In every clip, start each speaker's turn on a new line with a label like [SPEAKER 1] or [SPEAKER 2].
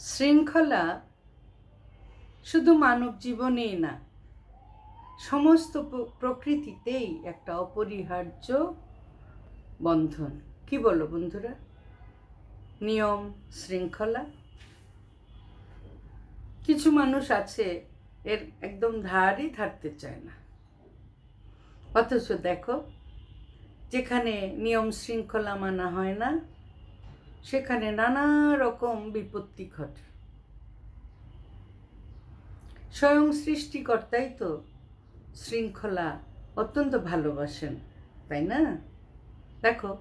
[SPEAKER 1] শৃঙ্খলা শুধু মানব জীবনেই না, সমস্ত প্রকৃতিতেই একটা অপরিহার্য বন্ধন। কি বলো বন্ধুরা? নিয়ম, শৃঙ্খলা। কিছু মানুষ আছে, এর একদম ধারই ধারতে চায় না। অথচ দেখো, যেখানে নিয়ম শৃঙ্খলা মানা হয় না সেখানে নানা রকম বিপত্তি ঘটে। স্বয়ং সৃষ্টিকর্তাই তো শৃঙ্খলা অত্যন্ত ভালোবাসেন, তাই না? দেখো,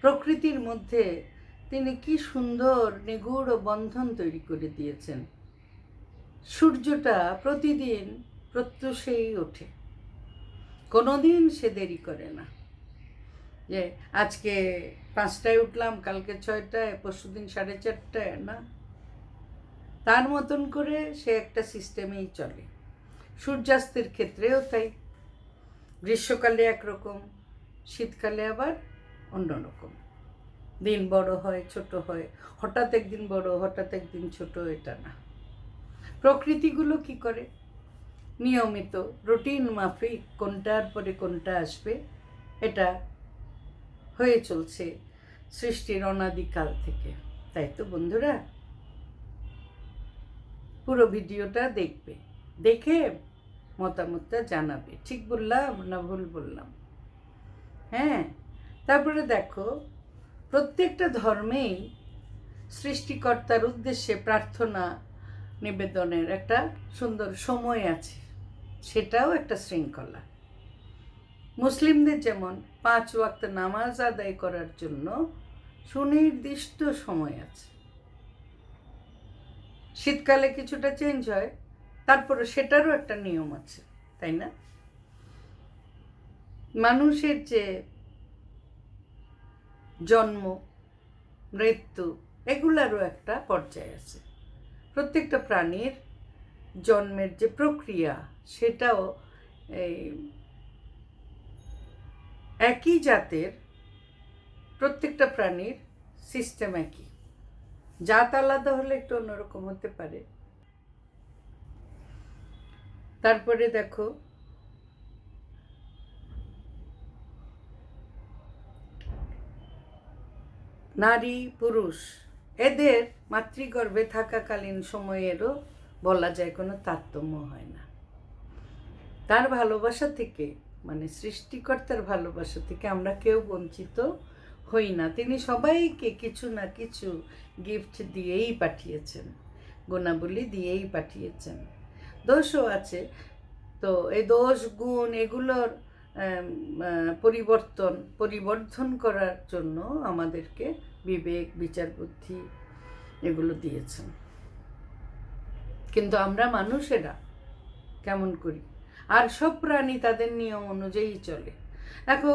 [SPEAKER 1] প্রকৃতির মধ্যে তিনি কি সুন্দর, নিগুড় বন্ধন তৈরি করে দিয়েছেন। সূর্যটা প্রতিদিন প্রত্যুষেই ওঠে। কোনোদিন সে দেরি করে না। যে আজকে পাঁচটায় উঠলাম, কালকে ছয়টায়, পরশুদিন সাড়ে চারটায়, না? তার মতন করে সে একটা সিস্টেমেই চলে। সূর্যাস্তের ক্ষেত্রেও তাই। গ্রীষ্মকালে একরকম, শীতকালে আবার অন্যরকম। দিন বড় হয়, ছোট হয়। হঠাৎ একদিন বড়, হঠাৎ একদিন ছোট, এটা না। প্রকৃতিগুলো কি করে? নিয়মিত রুটিন মাফিক কোনটার পরে কোনটা আসবে, এটা হয়ে চলছে সৃষ্টির অনাদিকাল থেকে। তাই তো বন্ধুরা? পুরো ভিডিওটা দেখবে। দেখে মতামতটা জানাবে। ঠিক বললাম না ভুল বললাম? হ্যাঁ তারপরে দেখো, প্রত্যেকটা ধর্মেই সৃষ্টিকর্তার উদ্দেশ্যে প্রার্থনা, নিবেদনের একটা সুন্দর সময় আছে। সেটাও একটা শৃঙ্খলা। মুসলিমদের যেমন পাঁচ ওয়াক্ত নামাজ আদায় করার জন্য সুনির্দিষ্ট সময় আছে। শীতকালে কিছুটা চেঞ্জ হয়, তারপরে সেটারও একটা নিয়ম আছে, তাই না? মানুষের যে জন্ম, মৃত্যু, এগুলারও একটা পর্যায় আছে। প্রত্যেকটা প্রাণীর জন্মের যে প্রক্রিয়া, সেটাও এই একই জাতের প্রত্যেকটা প্রাণীর সিস্টেম একই। জাত আলাদা হলে একটু অন্যরকম হতে পারে। তারপরে দেখো, নারী, পুরুষ, এদের মাতৃগর্ভে থাকাকালীন সময়েরও বলা যায় কোনো তারতম্য হয় না। তার ভালোবাসা থেকে মানে সৃষ্টিকর্তার ভালোবাসা থেকে আমরা কেউ বঞ্চিত হই না। তিনি সবাইকে কিছু না কিছু গিফট দিয়েই পাঠিয়েছেন, গুণাবলী দিয়েই পাঠিয়েছেন। দোষও আছে। তো এই দোষ, গুণ এগুলোর পরিবর্তন, পরিবর্ধন করার জন্য আমাদেরকে বিবেক, বিচার, বুদ্ধি এগুলো দিয়েছেন। কিন্তু আমরা মানুষেরা কেমন করি? আর সব প্রাণী তাদের নিয়ম অনুযায়ী চলে। দেখো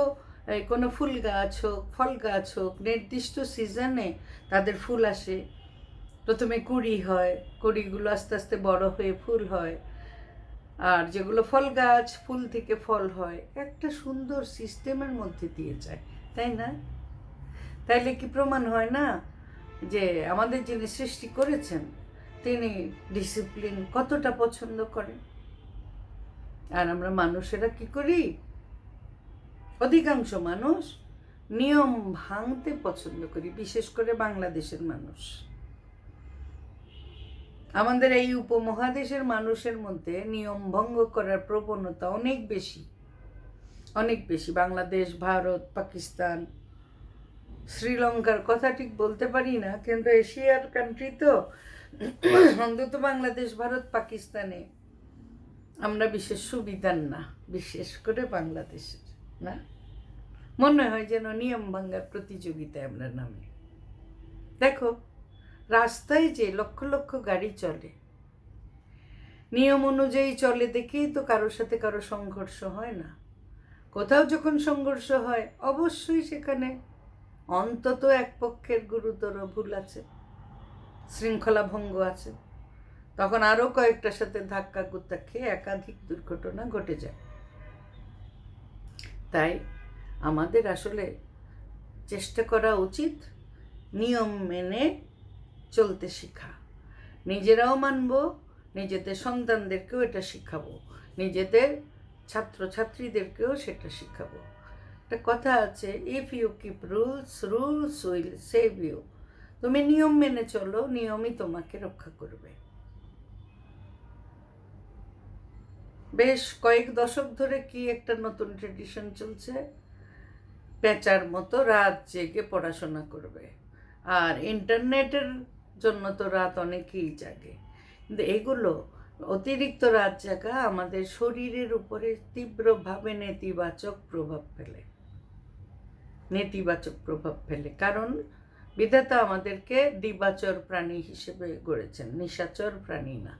[SPEAKER 1] কোনো ফুল গাছ হোক, ফল গাছ হোক, নির্দিষ্ট সিজনে তাদের ফুল আসে। প্রথমে কুড়ি হয়, কুড়িগুলো আস্তে আস্তে বড় হয়ে ফুল হয়। আর যেগুলো ফল গাছ, ফুল থেকে ফল হয়, একটা সুন্দর সিস্টেমের মধ্যে দিয়ে যায়, তাই না? তাইলে কি প্রমাণ হয় না যে আমাদের যিনি সৃষ্টি করেছেন, তিনি ডিসিপ্লিন কতটা পছন্দ করেন? আর আমরা মানুষেরা কি করি? অধিকাংশ মানুষ নিয়ম ভাঙতে পছন্দ করি, বিশেষ করে বাংলাদেশের মানুষ। আমাদের এই উপমহাদেশের মানুষের মধ্যে নিয়ম ভঙ্গ করার প্রবণতা অনেক বেশি। অনেক বেশি। বাংলাদেশ, ভারত, পাকিস্তান, শ্রীলঙ্কার কথা ঠিক বলতে পারি না, কিন্তু এশিয়ার কান্ট্রি তো। অন্তত বাংলাদেশ, ভারত, পাকিস্তানে আমরা বিশেষ সুবিধার না, বিশেষ করে বাংলাদেশের, না? মনে হয় যেন নিয়ম ভাঙ্গার প্রতিযোগিতায় আমরা নামি। দেখো, রাস্তায় যে লক্ষ লক্ষ গাড়ি চলে, নিয়ম অনুযায়ী চলে দেখেই তো কারোর সাথে কারও সংঘর্ষ হয় না। কোথাও যখন সংঘর্ষ হয়, অবশ্যই সেখানে অন্তত এক পক্ষের গুরুতর ভুল আছে শৃঙ্খলা ভঙ্গ আছে। তখন আরও কয়েকটার সাথে ধাক্কা কুত্তা খেয়ে একাধিক দুর্ঘটনা ঘটে যায়। তাই আমাদের আসলে চেষ্টা করা উচিত নিয়ম মেনে চলতে শেখা। নিজেরাও মানব, নিজেদের সন্তানদেরকেও এটা শিখাবো, নিজেদের ছাত্রছাত্রীদেরকেও সেটা শিখাবো। একটা কথা আছে if you keep rules rules will save you তুমি নিয়ম মেনে চলো, নিয়মই তোমাকে রক্ষা করবে। বেশ কয়েক দশক ধরে কি একটা নতুন ট্রেডিশন চলছে? পেঁচার মতো রাত জেগে পড়াশোনা করবে। আর ইন্টারনেটের জন্য তো রাত অনেকেই জাগে। কিন্তু এগুলো অতিরিক্ত রাত জাগা আমাদের শরীরের উপরে তীব্রভাবে নেতিবাচক প্রভাব ফেলে। নেতিবাচক প্রভাব ফেলে। কারণ বিধাতা আমাদেরকে দিবাচর প্রাণী হিসেবে গড়েছেন, নিশাচর প্রাণী না।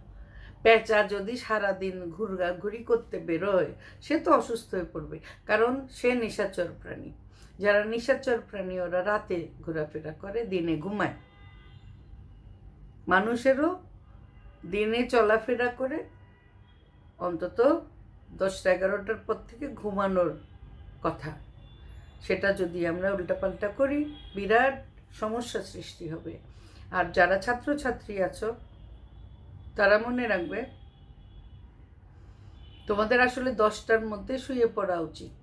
[SPEAKER 1] পেঁচা যদি সারাদিন ঘুরগা ঘুরি করতে বেরোয়, সে তো অসুস্থ হয়ে পড়বে। কারণ সে নিশাচর প্রাণী। যারা নিশাচর প্রাণী, ওরা রাতে ঘোরাফেরা করে, দিনে ঘুমায়। মানুষেরও দিনে চলাফেরা করে, অন্তত দশটা এগারোটার পর থেকে ঘুমানোর কথা। সেটা যদি আমরা উল্টাপাল্টা করি, বিরাট সমস্যা সৃষ্টি হবে। আর যারা ছাত্রছাত্রী আছো তারা মনে রাখবে, তোমাদের আসলে দশটার মধ্যে শুয়ে পড়া উচিত।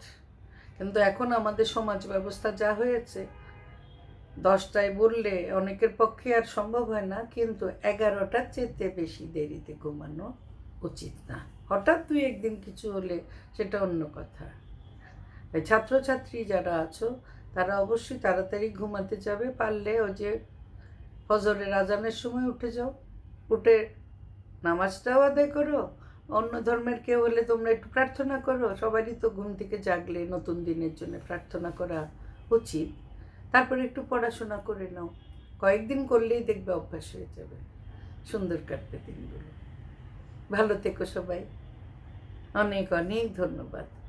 [SPEAKER 1] কিন্তু এখন আমাদের সমাজ ব্যবস্থা যা হয়েছে, দশটায় বললে অনেকের পক্ষে আর সম্ভব হয় না, কিন্তু এগারোটার চেতে বেশি দেরিতে ঘুমানো উচিত না। হঠাৎ তুই একদিন কিছু হলে সেটা অন্য কথা। ছাত্রছাত্রী যারা আছো, তারা অবশ্যই তাড়াতাড়ি ঘুমাতে যাবে, পারলে ওই যে ফজরের আজানের সময় উঠে যাও। উঠে নামাজটাও আদায় করো। অন্য ধর্মের কেউ হলে তোমরা একটু প্রার্থনা করো। সবারই তো ঘুম থেকে জাগলে নতুন দিনের জন্য প্রার্থনা করা উচিত। তারপরে একটু পড়াশোনা করে নাও। কয়েকদিন করলেই দেখবে অভ্যাস হয়ে যাবে। সুন্দর কাটবে দিনগুলো। ভালো থেকো সবাই। অনেক অনেক ধন্যবাদ।